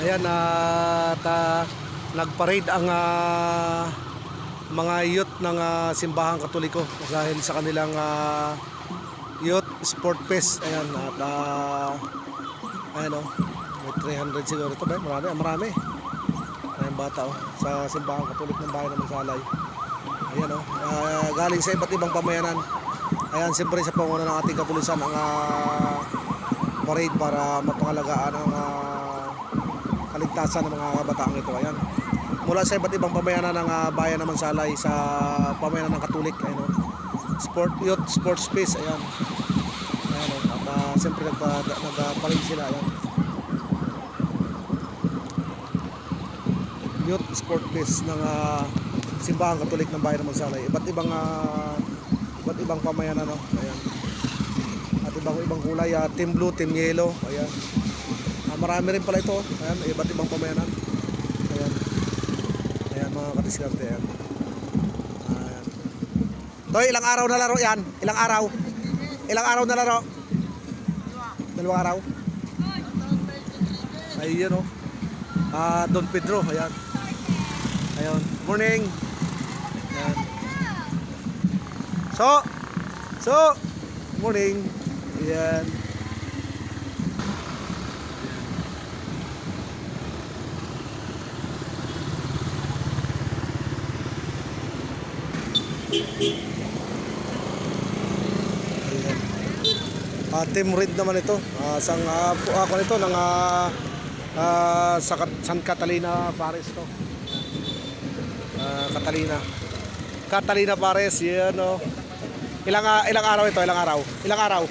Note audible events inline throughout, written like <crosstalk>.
Ayan, at ah, nagparade ang ah, mga youth ng ah, Simbahang Katoliko dahil sa kanilang ah, youth sport fest. Ayan, at ah, ayan oh, may 300 siguro ito ba? Marami, marami. Maraming bata oh, sa Simbahang Katolik ng bayan ng Salay. Ayan oh, ah, galing sa iba't ibang pamayanan. Ayan, siyempre sa panguna ng ating kapulisan ang ah, parade para mapangalagaan ang ah, kaligtasan ng mga kabataang ito. Ayan. Mula sa iba't ibang pamayanan ng ah, bayan ng Mansalay sa pamayanan ng Katolik. Ayan, oh. Sport, youth, sports space. Ayan. Ayan, oh. At ah, siyempre nagpa, nagpa-parade sila. Ayan. Youth sport space ng ah, Simbahan Katolik ng bayan ng Mansalay. Iba't ibang ah, iba't ibang pamayanan. No? Ayan. At ibang ibang kulay. ah, team blue, team yellow. Ayan. Marami rin pala ito. Ayan, iba't ibang pamayanan. Ayan. Ayan mga kadiskarte. Ayan. Ayan. Toy, ilang araw na laro yan? Ilang araw? Ilang araw na laro? Dalawang araw? Ayun o. Ah, Don Pedro, ayan. Ayun. Morning. Ayan. So, so, morning. Ayan. Ah, team red naman ito. Ah, sang uh, ako nito ng ah, ah, sa San Catalina Pares to. Ah, Catalina. Catalina Pares, yan oh. Ilang ah, ilang araw ito? Ilang araw? Ilang araw?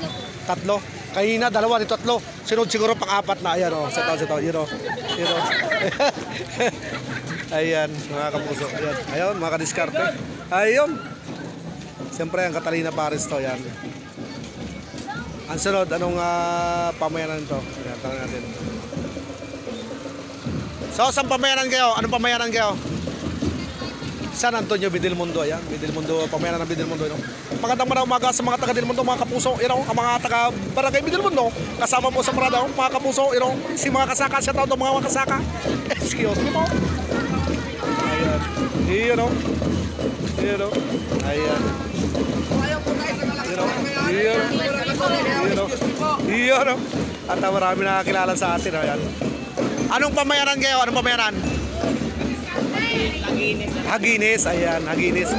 Tatlo. Kanina dalawa dito tatlo. Sunod siguro pang-apat na. Ayan oh, sa taon sa taon. Yun oh. Yun oh. <laughs> Ayan, mga kapuso. Ayan, ayun, mga kadiskarte. Ayun. Siyempre, ang Catalina Pares to. Yan. Ang sunod, anong ah, pamayanan ito? Ayan, tanong natin. So, saan pamayanan kayo? Anong pamayanan kayo? San Antonio, Bidilmundo. Ayan, Bidilmundo, pamayanan ng Bidilmundo. No? Magandang mara umaga sa mga taga Bidilmundo, mga kapuso. You know, ang mga taga Barangay Bidilmundo. Kasama po sa parada, oh, mga kapuso. You know, si mga kasaka, siya tawag ng mga kasaka. <laughs> Excuse me po. Ayan. Iyon, no? Iyon, no? Ayan. Iyon, no? Iyon, no? Iyon, ah, marami nakakilala sa atin. oh, Ayan. Anong pamayanan kayo? Anong pamayanan? Haginis, ayan, Haginis.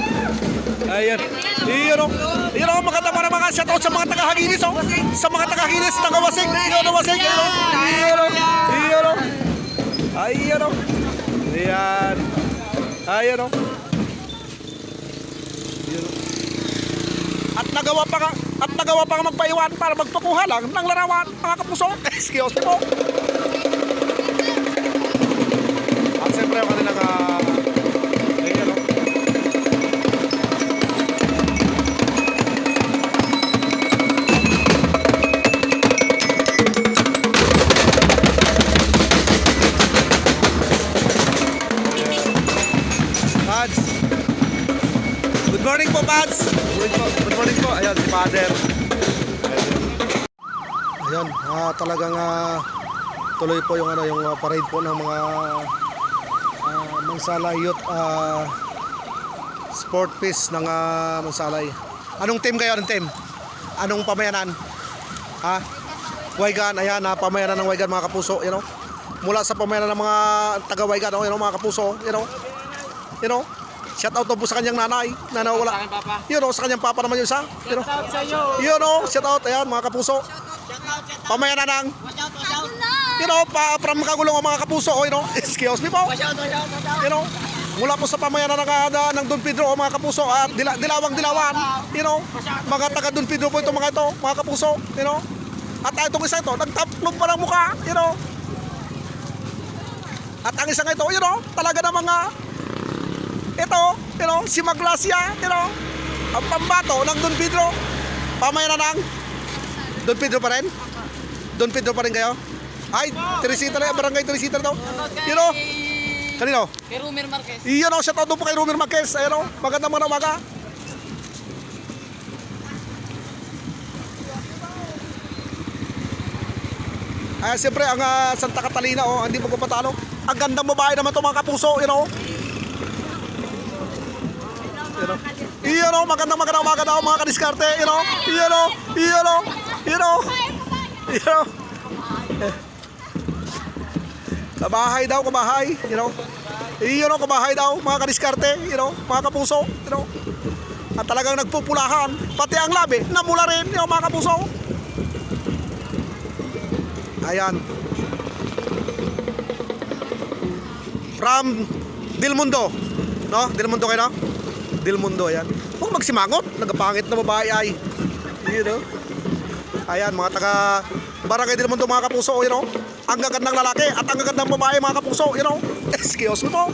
Ayan. Iyon, oh. Iyon, oh, maganda pa mga shoutout sa mga taga Haginis, oh. Sa mga taga Haginis, taga Wasig. Iyon, oh, Wasig. Iyon, oh. Iyon, oh. Iyon, oh. Ayan, oh. Ayan. Ayan, oh. At nagawa pa nga, at nagawa pa nga magpaiwan para magpakuha lang ng larawan, mga kapuso. <laughs> Excuse po. At siyempre ang kanilang uh, Father. Ayan, ah, talagang ah, tuloy po yung ano yung ah, parade po ng mga ah, Mansalay Youth ah, Sport Fest ng ah, Mansalay. Anong team kayo? Anong team? Anong pamayanan? Ha? Waigan, ayan, na pamayanan ng Waigan mga kapuso, you know. Mula sa pamayanan ng mga taga Waigan, oh, you know, mga kapuso, you know. You know. Shout out po sa kanyang nanay na nawala. Papa? You know, sa kanyang papa naman yun sa. Shout out sa iyo. You know, shout out, ayan, mga kapuso. Pamayanan ng Watch out, watch out. You know, pa, from kagulong ang mga kapuso, oh, you <laughs> know, excuse me po. You know, mula po sa pamayanan ng, ah, ng Don Pedro, oh, mga kapuso, at dila, dilawang dilawan, you know, mga taga Don Pedro po ito, mga ito, mga kapuso, you know. At ah, itong isa ito, nagtaplog pa ng mukha, you know. At ang isang ito, you know, talaga na mga, ito, you know, si Maglasia, you know, ang pambato ng Don Pedro, pamayanan ng Don Pedro pa rin? Don Pedro pa rin kayo? Ay, Teresita na yan, barangay Teresita na to. You know, kanino? Kay Rumer Marquez. Iyan o, shout out po kay Romer Marquez. Ayan o, magandang mga umaga. Ay, siyempre, ang ah, Santa Catalina, oh, hindi mo patalo. Ang gandang babae naman to mga kapuso, you know. You know, you know magandang magandang umaga daw mga kadiskarte, you know. You know, you know, you know. You know. Kabahay daw, kabahay, you know. You know, kabahay daw, mga kadiskarte, you know, mga kapuso, you know. At talagang nagpupulahan, pati ang labi, namula rin, you know, mga kapuso. Ayan. From Del Mundo. No? Del Mundo kayo, no? Del Mundo, ayan. Huwag magsimangot. Nagapangit na babae ay. You know? Ayan, mga taga Barangay Del Mundo, mga kapuso, you know? Ang gagandang lalaki at ang gagandang babae, mga kapuso, you know? <laughs> Excuse me po.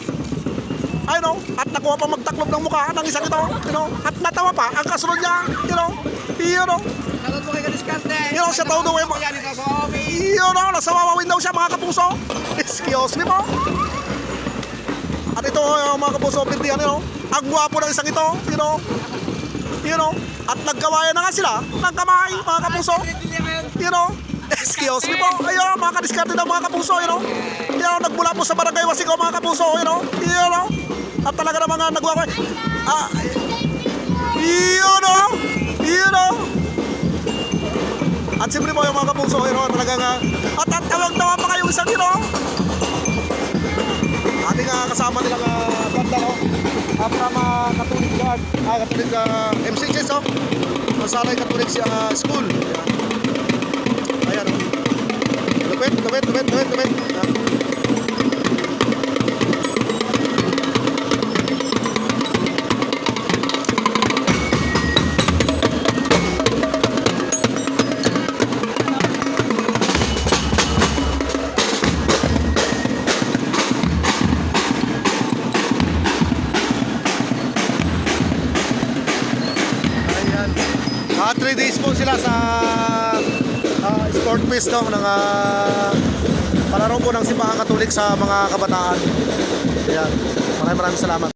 Ay, no? At nakuha pa magtaklob ng mukha ng isang ito, you know? At natawa pa ang kasunod niya, you know? You know? Shoutout po kay Kadiskarte. You know, siya tao daw ay Yan ito sa office. Yun o, nasa wawawin daw siya mga kapuso. Excuse me po. At ito uh, mga kapuso, pintihan yun o. Ang gwapo ng isang ito, you know. You know. At nagkawayan na nga sila ng kamay, mga kapuso. You know. Excuse me po. Ayun, mga kadiskarte daw mga kapuso, you know. You know, nagmula po sa barangay Wasico mga kapuso, you know. You know. At talaga na mga nagwaway. Ah, yun o. Yun o. At siyempre po yung mga kapuso, you know, talagang uh, at at tawag-tawa pa kayo isang you know. Ating uh, kasama nilang uh, banda, no? Uh, from uh, Catholic Guard, ah, Catholic uh, MCHS, no? Masalay Catholic uh, School. Ayan. Ayan, oh. Lupit, lupit, lupit, lupit, lupit. Ah. Ah, 3 days po sila sa ah, sport fest no ng ah, palaro po ng Simbahan Katolik sa mga kabataan. Ayan. Maraming maraming salamat.